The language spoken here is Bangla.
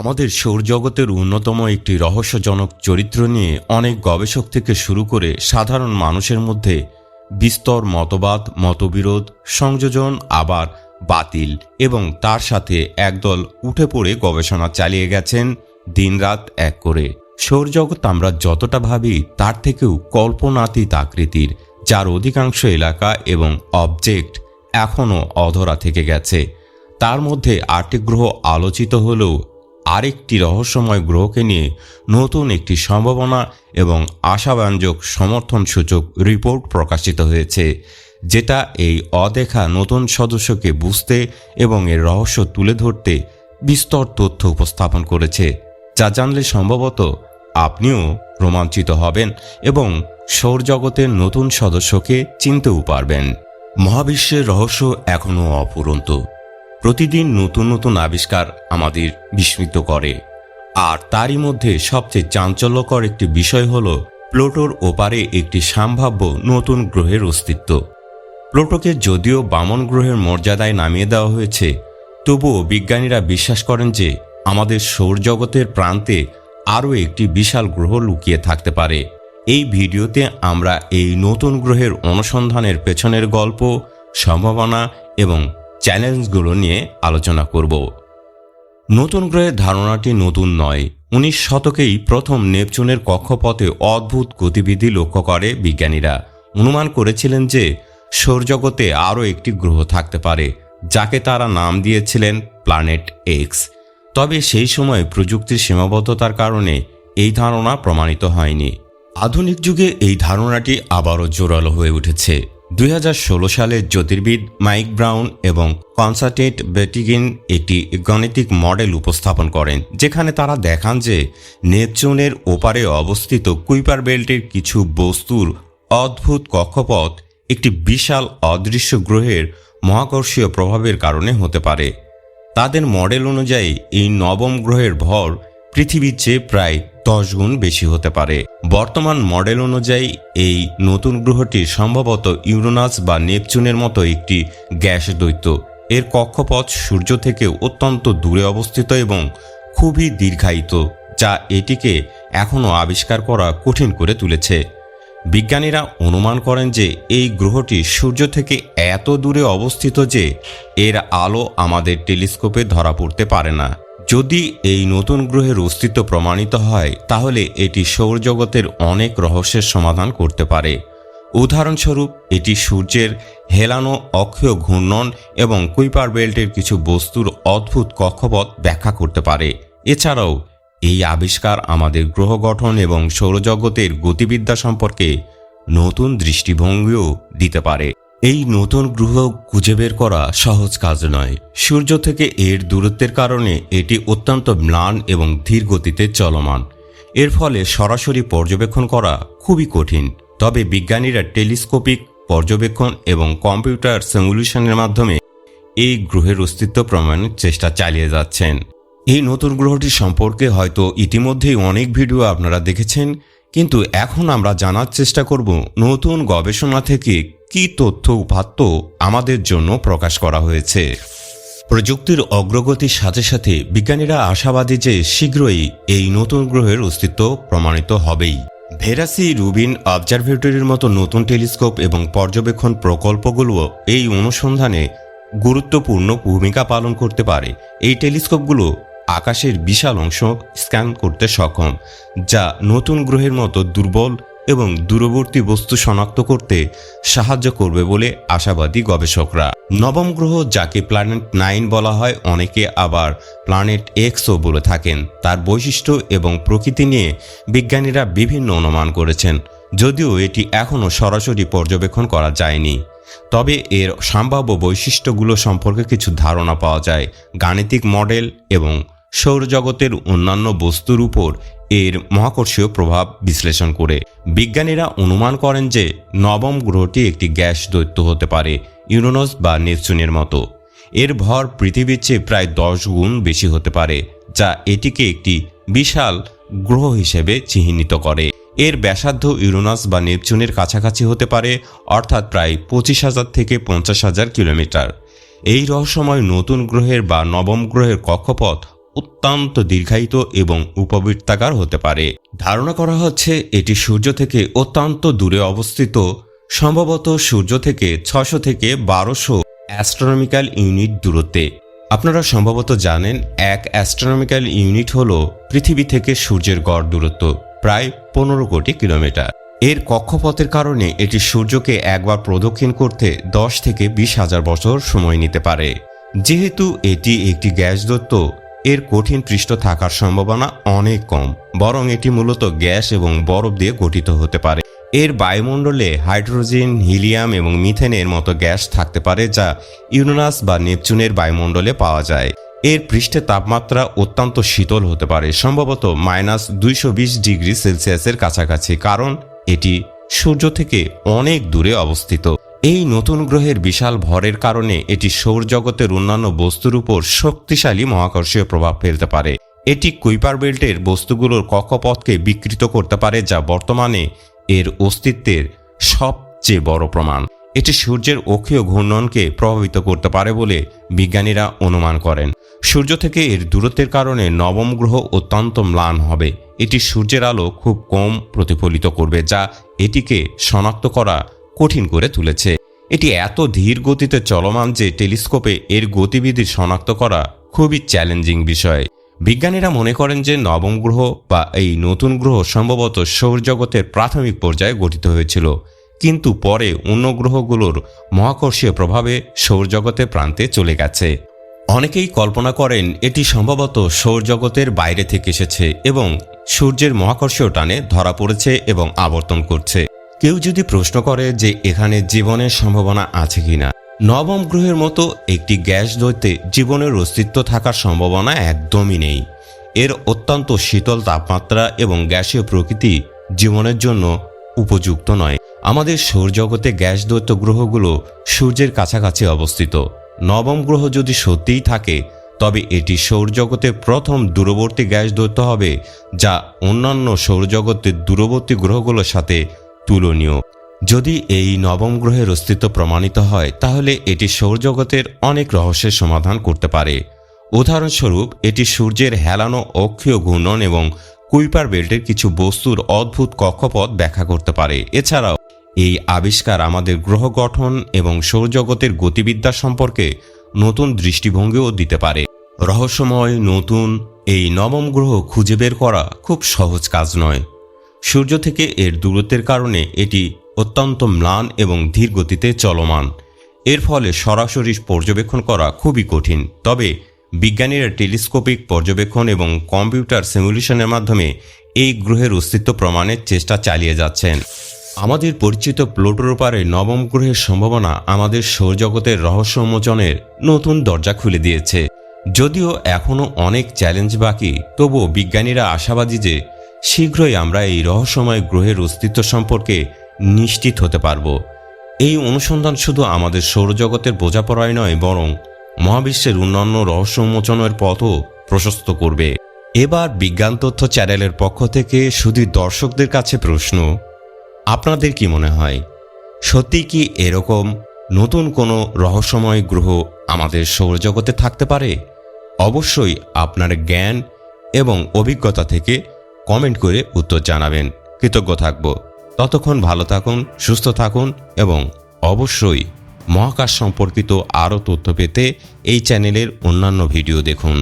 আমাদের সৌরজগতের অন্যতম একটি রহস্যজনক চরিত্র নিয়ে অনেক গবেষক থেকে শুরু করে সাধারণ মানুষের মধ্যে বিস্তর মতবাদ, মতবিরোধ, সংযোজন, আবার বাতিল এবং তার সাথে একদল উঠে পড়ে গবেষণা চালিয়ে গেছেন দিনরাত এক করে। সৌরজগৎ আমরা যতটা ভাবি, তার থেকেও কল্পনাতীত আকৃতির, যার অধিকাংশ এলাকা এবং অবজেক্ট এখনও অধরা থেকে গেছে। তার মধ্যে আটটি গ্রহ আলোচিত হলেও আরেকটি রহস্যময় গ্রহকে নিয়ে নতুন একটি সম্ভাবনা এবং আশাব্যঞ্জক সমর্থনসূচক রিপোর্ট প্রকাশিত হয়েছে, যেটা এই অদেখা নতুন সদস্যকে বুঝতে এবং এর রহস্য তুলে ধরতে বিস্তর তথ্য উপস্থাপন করেছে। যা জানলে সম্ভবত আপনিও রোমাঞ্চিত হবেন এবং সৌরজগতের নতুন সদস্যকে চিনতেও পারবেন। মহাবিশ্বের রহস্য এখনও অপুরন্ত প্রতিদিন নতুন নতুন আবিষ্কার আমাদের বিস্মিত করে। আর তারই মধ্যে সবচেয়ে চাঞ্চল্যকর একটি বিষয় হল প্লোটোর ওপারে একটি সম্ভাব্য নতুন গ্রহের অস্তিত্ব। প্লোটোকে যদিও বামন গ্রহের মর্যাদায় নামিয়ে দেওয়া হয়েছে, তবুও বিজ্ঞানীরা বিশ্বাস করেন যে আমাদের সৌরজগতের প্রান্তে আরও একটি বিশাল গ্রহ লুকিয়ে থাকতে পারে। এই ভিডিওতে আমরা এই নতুন গ্রহের অনুসন্ধানের পেছনের গল্প, সম্ভাবনা এবং চ্যালেঞ্জগুলো নিয়ে আলোচনা করব। নতুন গ্রহের ধারণাটি নতুন নয়। উনিশ শতকেই প্রথম নেপচুনের কক্ষপথে অদ্ভুত গতিবিধি লক্ষ্য করে বিজ্ঞানীরা। অনুমান করেছিলেন যে, সৌরজগতে আরও একটি গ্রহ থাকতে পারে, যাকে তারা নাম দিয়েছিলেন প্ল্যানেট এক্স। তবে সেই সময় প্রযুক্তির সীমাবদ্ধতার কারণে এই ধারণা প্রমাণিত হয়নি। আধুনিক যুগে এই ধারণাটি আবারও জোরালো হয়ে উঠেছে। দুই হাজার ষোলো সালে জ্যোতির্বিদ মাইক ব্রাউন এবং কনসার্টেট বেটিগিন একটি গাণিতিক মডেল উপস্থাপন করেন, যেখানে তারা দেখান যে নেপচুনের ওপারে অবস্থিত কুইপার বেল্টের কিছু বস্তুর অদ্ভুত কক্ষপথ একটি বিশাল অদৃশ্য গ্রহের মহাকর্ষীয় প্রভাবের কারণে হতে পারে। তাদের মডেল অনুযায়ী এই নবম গ্রহের ভর পৃথিবীর চেয়ে প্রায় দশ গুণ বেশি হতে পারে। বর্তমান মডেল অনুযায়ী এই নতুন গ্রহটি সম্ভবত ইউরোনাস বা নেপচুনের মতো একটি গ্যাস দৈত্য। এর কক্ষপথ সূর্য থেকে অত্যন্ত দূরে অবস্থিত এবং খুবই দীর্ঘায়িত, যা এটিকে এখনও আবিষ্কার করা কঠিন করে তুলেছে। বিজ্ঞানীরা অনুমান করেন যে এই গ্রহটি সূর্য থেকে এত দূরে অবস্থিত যে এর আলো আমাদের টেলিস্কোপে ধরা পড়তে পারে না। যদি এই নতুন গ্রহের অস্তিত্ব প্রমাণিত হয়, তাহলে এটি সৌরজগতের অনেক রহস্যের সমাধান করতে পারে। উদাহরণস্বরূপ, এটি সূর্যের হেলানো অক্ষীয় ঘূর্ণন এবং কুইপার বেল্টের কিছু বস্তুর অদ্ভুত কক্ষপথ ব্যাখ্যা করতে পারে। এছাড়াও, এই আবিষ্কার আমাদের গ্রহ গঠন এবং সৌরজগতের গতিবিদ্যা সম্পর্কে নতুন দৃষ্টিভঙ্গিও দিতে পারে। এই নতুন গ্রহ খুঁজে বের করা সহজ কাজ নয়। সূর্য থেকে এর দূরত্বের কারণে এটি অত্যন্ত ম্লান এবং ধীর গতিতে চলমান। এর ফলে সরাসরি পর্যবেক্ষণ করা খুবই কঠিন। তবে বিজ্ঞানীরা টেলিস্কোপিক পর্যবেক্ষণ এবং কম্পিউটার সিমুলেশনের মাধ্যমে এই গ্রহের অস্তিত্ব প্রমাণের চেষ্টা চালিয়ে যাচ্ছেন। এই নতুন গ্রহটি সম্পর্কে হয়তো ইতিমধ্যেই অনেক ভিডিও আপনারা দেখেছেন, কিন্তু এখন আমরা জানার চেষ্টা করব নতুন গবেষণা থেকে কি তথ্য উপাত্ত আমাদের জন্য প্রকাশ করা হয়েছে? প্রযুক্তির অগ্রগতির সাথে সাথে বিজ্ঞানীরা আশাবাদী যে শীঘ্রই এই নতুন গ্রহের অস্তিত্ব প্রমাণিত হবেই। ভেরাসি, রুবিন, অবজারভেটরির মতো নতুন টেলিস্কোপ এবং পর্যবেক্ষণ প্রকল্পগুলো এই অনুসন্ধানে গুরুত্বপূর্ণ ভূমিকা পালন করতে পারে। এই টেলিস্কোপগুলো আকাশের বিশাল অংশ স্ক্যান করতে সক্ষম, যা নতুন গ্রহের মতো দুর্বল এবং দূরবর্তী বস্তু শনাক্ত করতে সাহায্য করবে বলে আশাবাদী গবেষকরা। নবম গ্রহ, যাকে প্ল্যানেট নাইন বলা হয়, অনেকে আবার প্ল্যানেট এক্সও বলে থাকেন। তার বৈশিষ্ট্য এবং প্রকৃতি নিয়ে বিজ্ঞানীরা বিভিন্ন অনুমান করেছেন, যদিও এটি এখনও সরাসরি পর্যবেক্ষণ করা যায়নি। তবে এর সম্ভাব্য বৈশিষ্ট্যগুলো সম্পর্কে কিছু ধারণা পাওয়া যায়। গাণিতিক মডেল এবং সৌরজগতের অন্যান্য বস্তুর উপর এর মহাকর্ষীয় প্রভাব বিশ্লেষণ করে। বিজ্ঞানীরা অনুমান করেন যে নবম গ্রহটি একটি গ্যাস দৈত্য হতে পারে, ইউরোনস বা নেপচুনের মতো। এর ভর পৃথিবীর চেয়ে প্রায় দশ গুণ বেশি হতে পারে, যা এটিকে একটি বিশাল গ্রহ হিসেবে চিহ্নিত করে। এর ব্যাসার্ধ ইউরোনাস বা নেপচুনের কাছাকাছি হতে পারে, অর্থাৎ প্রায় পঁচিশ হাজার থেকে পঞ্চাশ হাজার কিলোমিটার। এই রহস্যময় নতুন গ্রহের বা নবম গ্রহের কক্ষপথ অত্যন্ত দীর্ঘায়িত এবং উপবৃত্তাকার হতে পারে। ধারণা করা হচ্ছে এটি সূর্য থেকে অত্যন্ত দূরে অবস্থিত, সম্ভবত সূর্য থেকে ছশো থেকে বারোশো অ্যাস্ট্রোনমিক্যাল ইউনিট দূরত্বে। আপনারা সম্ভবত জানেন এক অ্যাস্ট্রোনমিক্যাল ইউনিট হল পৃথিবী থেকে সূর্যের গড় দূরত্ব, প্রায় পনেরো কোটি কিলোমিটার। এর কক্ষপথের কারণে এটি সূর্যকে একবার প্রদক্ষিণ করতে দশ থেকে বিশ হাজার বছর সময় নিতে পারে। যেহেতু এটি একটি গ্যাস দত্ত এর কঠিন পৃষ্ঠ থাকার সম্ভাবনা অনেক কম, বরং এটি মূলত গ্যাস এবং বরফ দিয়ে গঠিত হতে পারে। এর বায়ুমণ্ডলে হাইড্রোজেন, হিলিয়াম এবং মিথেনের মতো গ্যাস থাকতে পারে যা ইউরেনাস বা নেপচুনের বায়ুমণ্ডলে পাওয়া যায়। এর পৃষ্ঠের তাপমাত্রা অত্যন্ত শীতল হতে পারে, সম্ভবত মাইনাস দুইশো বিশ ডিগ্রি সেলসিয়াসের কাছাকাছি, কারণ এটি সূর্য থেকে অনেক দূরে অবস্থিত। এই নতুন গ্রহের বিশাল ভরের কারণে এটি সৌরজগতের অন্যান্য বস্তুর উপর শক্তিশালী মহাকর্ষীয় প্রভাব ফেলতে পারে। এটি কুইপার বেল্টের বস্তুগুলোর কক্ষপথকে বিকৃত করতে পারে, যা বর্তমানে এর অস্তিত্বের সবচেয়ে বড় প্রমাণ। এটি সূর্যের অক্ষীয় ঘূর্ণনকে প্রভাবিত করতে পারে বলে বিজ্ঞানীরা অনুমান করেন। সূর্য থেকে এর দূরত্বের কারণে নবম গ্রহ অত্যন্ত ম্লান হবে। এটি সূর্যের আলো খুব কম প্রতিফলিত করবে, যা এটিকে শনাক্ত করা কঠিন করে তুলেছে। এটি এত ধীর গতিতে চলমান যে টেলিস্কোপে এর গতিবিধি শনাক্ত করা খুবই চ্যালেঞ্জিং বিষয়। বিজ্ঞানীরা মনে করেন যে নবম গ্রহ বা এই নতুন গ্রহ সম্ভবত সৌরজগতের প্রাথমিক পর্যায়ে গঠিত হয়েছিল। কিন্তু পরে অন্য গ্রহগুলোর মহাকর্ষীয় প্রভাবে সৌরজগতের প্রান্তে চলে গেছে। অনেকেই কল্পনা করেন এটি সম্ভবত সৌরজগতের বাইরে থেকে এসেছে এবং সূর্যের মহাকর্ষীয় টানে ধরা পড়েছে এবং আবর্তন করছে। কেউ যদি প্রশ্ন করে যে এখানে জীবনের সম্ভাবনা আছে কিনা, নবম গ্রহের মতো একটি গ্যাস দৈত্যে জীবনের অস্তিত্ব থাকার সম্ভাবনা একদমই নেই। এর অত্যন্ত শীতল তাপমাত্রা এবং গ্যাসীয় প্রকৃতি জীবনের জন্য উপযুক্ত নয়। আমাদের সৌরজগতে গ্যাস দৈত্য গ্রহগুলো সূর্যের কাছাকাছি অবস্থিত। নবম গ্রহ যদি সত্যিই থাকে, তবে এটি সৌরজগতের প্রথম দূরবর্তী গ্যাস দৈত্য হবে, যা অন্যান্য সৌরজগতের দূরবর্তী গ্রহগুলোর সাথে তুলনীয়। যদি এই নবম গ্রহের অস্তিত্ব প্রমাণিত হয়, তাহলে এটি সৌরজগতের অনেক রহস্যের সমাধান করতে পারে। উদাহরণস্বরূপ, এটি সূর্যের হেলানো অক্ষীয় ঘূর্ণন এবং কুইপার বেল্টের কিছু বস্তুর অদ্ভুত কক্ষপথ ব্যাখ্যা করতে পারে। এছাড়াও, এই আবিষ্কার আমাদের গ্রহ গঠন এবং সৌরজগতের গতিবিদ্যা সম্পর্কে নতুন দৃষ্টিভঙ্গিও দিতে পারে। রহস্যময় নতুন এই নবম গ্রহ খুঁজে বের করা খুব সহজ কাজ নয়। সূর্য থেকে এর দূরত্বের কারণে এটি অত্যন্ত ম্লান এবং ধীর গতিতে চলমান। এর ফলে সরাসরি পর্যবেক্ষণ করা খুবই কঠিন। তবে বিজ্ঞানীরা টেলিস্কোপিক পর্যবেক্ষণ এবং কম্পিউটার সিমুলেশনের মাধ্যমে এই গ্রহের অস্তিত্ব প্রমাণের চেষ্টা চালিয়ে যাচ্ছেন। আমাদের পরিচিত প্লোটোর পারে নবম গ্রহের সম্ভাবনা আমাদের সৌরজগতের রহস্য উন্মোচনের নতুন দরজা খুলে দিয়েছে। যদিও এখনও অনেক চ্যালেঞ্জ বাকি, তবুও বিজ্ঞানীরা আশাবাদী যে শীঘ্রই আমরা এই রহস্যময় গ্রহের অস্তিত্ব সম্পর্কে নিশ্চিত হতে পারব। এই অনুসন্ধান শুধু আমাদের সৌরজগতের বোঝাপড়ায় নয়, বরং মহাবিশ্বের অন্যান্য রহস্য উন্মোচনের পথও প্রশস্ত করবে। এবার বিজ্ঞান তথ্য চ্যানেলের পক্ষ থেকে শুধু দর্শকদের কাছে প্রশ্ন, আপনাদের কি মনে হয়, সত্যি কি এরকম নতুন কোনো রহস্যময় গ্রহ আমাদের সৌরজগতে থাকতে পারে? অবশ্যই আপনার জ্ঞান এবং অভিজ্ঞতা থেকে কমেন্ট করে উত্তর জানাবেন। কৃতজ্ঞ থাকব। ততক্ষণ ভালো থাকুন, সুস্থ থাকুন এবং অবশ্যই মহাকাশ সম্পর্কিত আরও তথ্য পেতে এই চ্যানেলের অন্যান্য ভিডিও দেখুন।